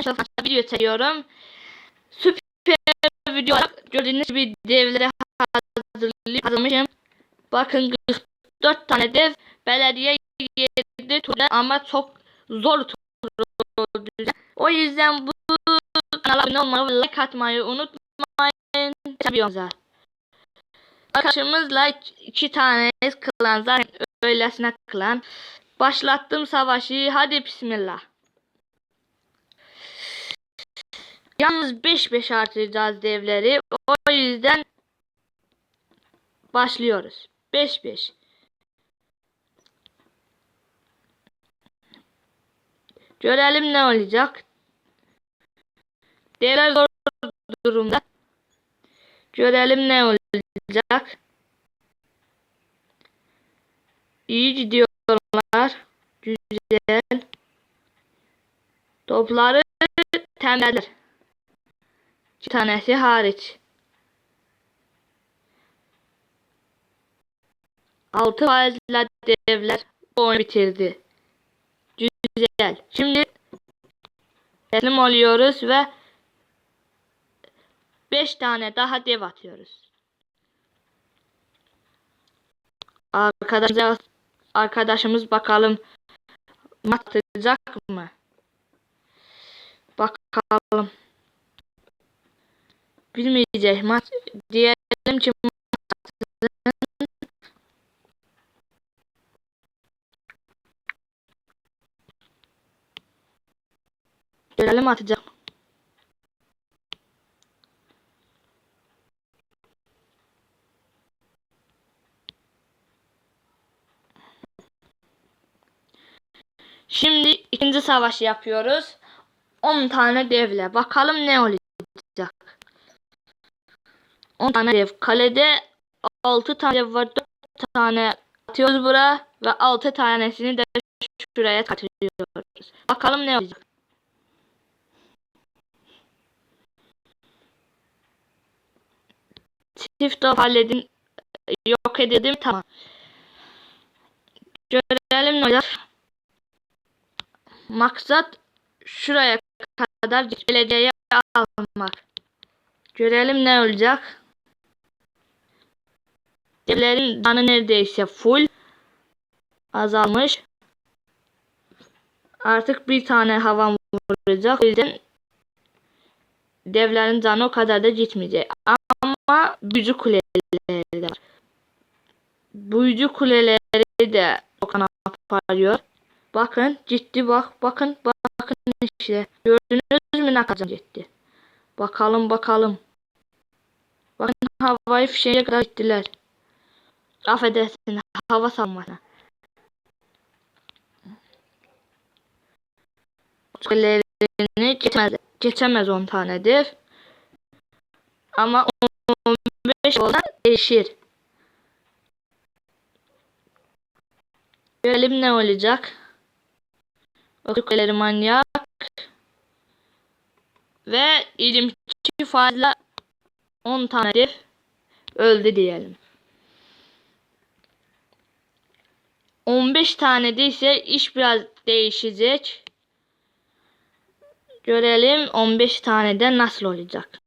Arkadaşlar video çekiyorum. Süper video olarak gördüğünüz gibi devlere hazırlamışım. Bakın 44 tane dev belediye yedi turda ama çok zor turda. O yüzden bu kanala abone olmayı ve like atmayı unutmayın. Videomuza. Arkadaşımızla iki tane klan zaten öylesine klan. Başlattım savaşı. Hadi bismillah. Yalnız 5-5 artıracağız devleri. O yüzden başlıyoruz. 5-5. Görelim ne olacak. Devler zor durumda. Görelim ne olacak. İyi gidiyorlar. Güzel. Topları tembeller. Tanesi hariç. Altı faizle devler oyunu bitirdi. Güzel. Şimdi teslim oluyoruz ve 5 tane daha dev atıyoruz. Arkadaşlar arkadaşımız bakalım atacak mı? Bakalım. Bilmeyecek maç diyelim ki Görelim atacak. Şimdi ikinci savaşı yapıyoruz. 10 tane devle. Bakalım ne olacak. 10 tane dev. Kalede 6 tane dev var. 4 tane atıyoruz buraya. Ve 6 tanesini de şuraya katıyoruz. Bakalım ne olacak. Çift top halledin. Yok edildim. Tamam. Görelim ne olacak. Maksat şuraya kadar belediyeye almak. Görelim ne olacak. Devlerin canı neredeyse full azalmış. Artık bir tane havan vuracak. O yüzden devlerin canı o kadar da gitmeyecek. Ama büyücü kuleleri de var. Büyücü kuleleri de çok yapıyor. Bakın ciddi bak bakın bakın işte gördünüz mü ne kadar ciddi. Bakalım bakalım. Bakın havayı fişeğe kadar gittiler. Affedersin hava salmasına. Kulerini geçemez, geçemez 10 tanedir. Ama 15 olan değişir. Görelim ne olacak. Okuları manyak. Ve 22 fazla 10 tanedir. Öldü diyelim. 15 tane de ise iş biraz değişecek. Görelim 15 tane de nasıl olacak.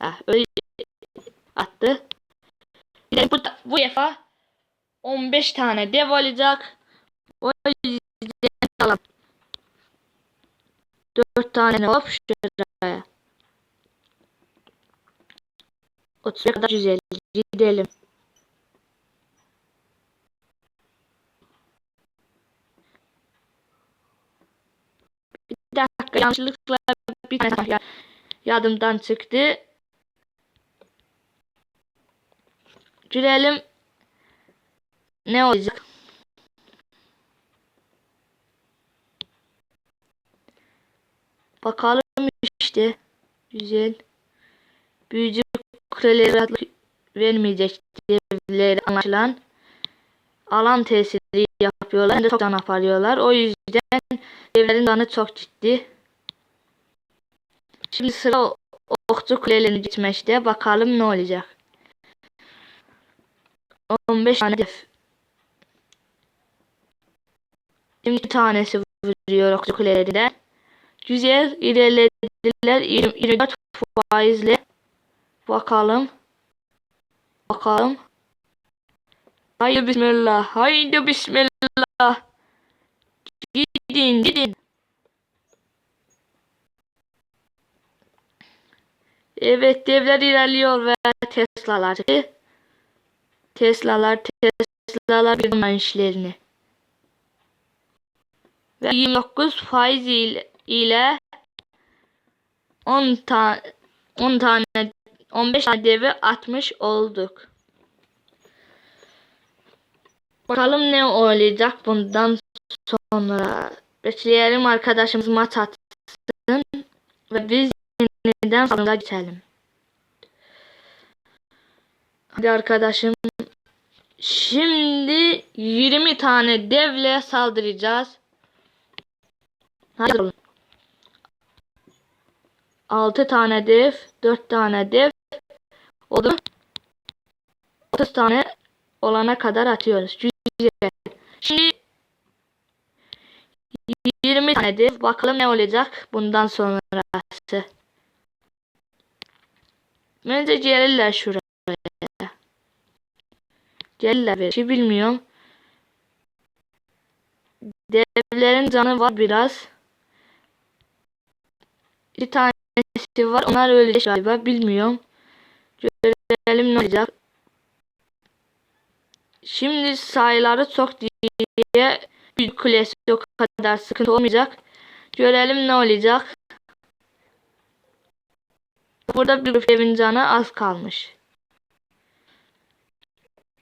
Ah, öyle attı. Bu, bu defa 15 tane dev olacak. O yüzden alalım. 4 tane hop şuraya. 30'a kadar 150 gidelim. Bir dakika yanlışlıkla bir tane yardımdan çıktı. Görelim ne olacak. Bakalım işte. Güzel. Büyücü kuleleri rahatlık vermeyecek devleri anlaşılan. Alan tesiri yapıyorlar. Hem de çok can aparıyorlar. O yüzden devlerin canı çok ciddi. Şimdi sıra okçu kulelerini gitmekte. Bakalım ne olacak. 15 tane def Şimdi tanesi vuruyor okçu kulelerinde. Güzel ilerlediler. 24 faizle. Bakalım. Bakalım. Haydi bismillah. Haydi bismillah. Gidin gidin. Evet devler ilerliyor ve Tesla'lar. Tesla'lar Tesla'lar bir işlerini. Ve 29 faiz ile, ile 10 tane 10 tane 15 tane devi atmış olduk. Bakalım ne olacak bundan sonra. Bekleyelim arkadaşımız maç atsın ve biz yeniden sonuna geçelim. Hadi arkadaşım. Şimdi 20 tane devle saldıracağız. Hadi olun. 6 tane dev, 4 tane dev oldu. 30 tane olana kadar atıyoruz. Güzel. Şimdi 20 tane dev. Bakalım ne olacak bundan sonrası. Bence gelirler şuraya. Gelirler şey bilmiyorum. Devlerin canı var biraz. Bir tanesi var. Onlar ölecek galiba. Bilmiyorum. Görelim ne olacak. Şimdi sayıları çok diye bir kulesi o kadar sıkıntı olmayacak. Görelim ne olacak. Burada bir grup evin canı az kalmış.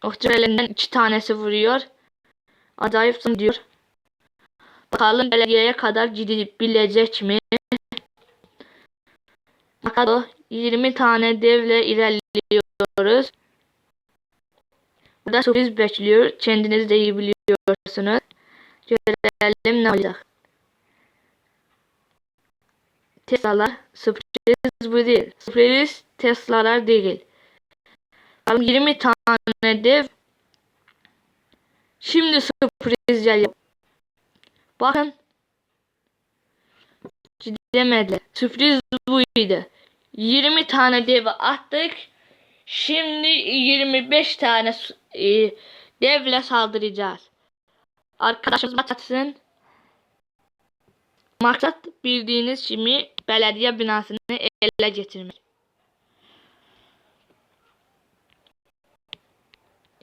Okçu elinden iki tanesi vuruyor. Acayip diyor. Bakalım belediyeye kadar gidebilecek mi? Bakalım 20 tane devle ilerliyoruz. Burada sürpriz bekliyor. Kendiniz de iyi biliyorsunuz. Görelim ne olacak. Tesla'lar sürpriz bu değil. Sürpriz Tesla'lar değil. 20 tane dev Şimdi sürpriz geliyor. Bakın. Demediler. Sürpriz buydu. 20 tane dev attık. Şimdi 25 tane e, devle saldıracağız. Arkadaşımız maçatsın. Maksat bildiğiniz gibi belediye binasını ele getirmek.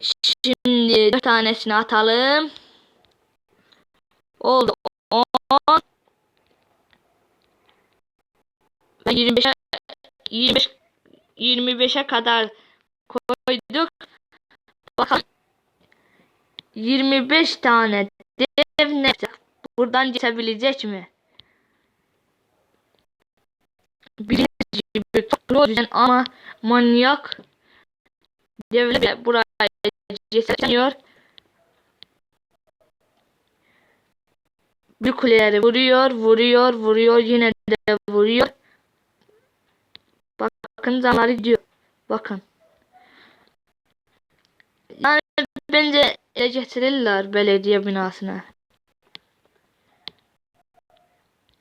Şimdi 4 tanesini atalım. Oldu. 10 ve 25'e 25 25'e kadar koyduk. Bakalım 25 tane dev ne? Buradan geçebilecek mi? Bildiğiniz gibi düzen ama manyak devle buraya geçemiyor. Bir kuleleri vuruyor, vuruyor, vuruyor, yine de vuruyor. Bakın zamanları gidiyor. Bakın. Yani bence ele getirirler belediye binasına.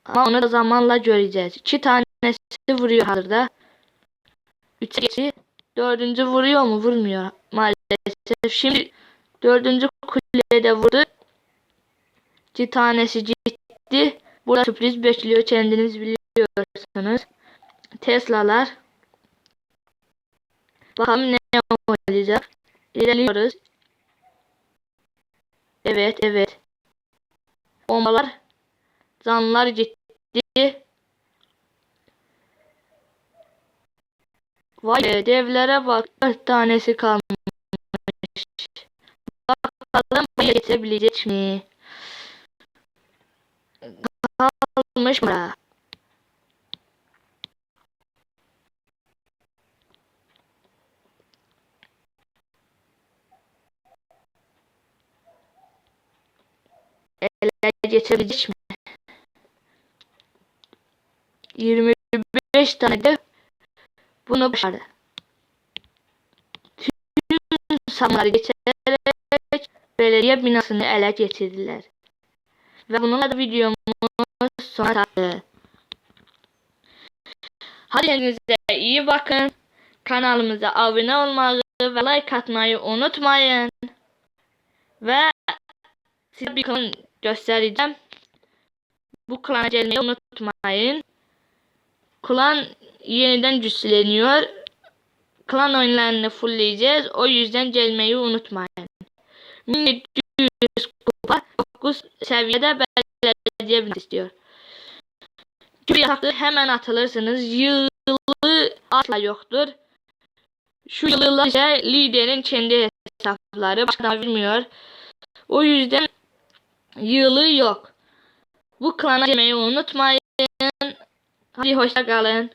Ama onu da zamanla göreceğiz. İki tanesi vuruyor hazırda. Üç geçti. Dördüncü vuruyor mu? Vurmuyor maalesef. Şimdi dördüncü kulede vurdu. İki tanesi gitti. Burada sürpriz bekliyor. Kendiniz biliyorsunuz. Tesla'lar. Bakalım ne olacak. İlerliyoruz. Evet evet. Bombalar. Zanlar gitti. Vay be devlere bak. Dört tanesi kalmış. Bakalım getirebilecek mi? Kalmış mı? ele geçebilecek mi? 25 tane de bunu başardı. Tüm samları geçerek belediye binasını ele geçirdiler. Ve bununla da videomuz sona erdi. Hadi kendinize iyi bakın. Kanalımıza abone olmayı ve like atmayı unutmayın. Ve size bir göstereceğim. Bu klana gelmeyi unutmayın. Klan yeniden güçleniyor. Klan oyunlarını fullleyeceğiz. O yüzden gelmeyi unutmayın. 1700 kupa 9 seviyede belirleyebiliriz istiyor. Küp yataklı hemen atılırsınız. Yılı asla yoktur. Şu yıllar ise liderin kendi hesapları. Başka bilmiyor. O yüzden yılı yok. Bu girmeyi unutmayın. Hadi hoşça kalın.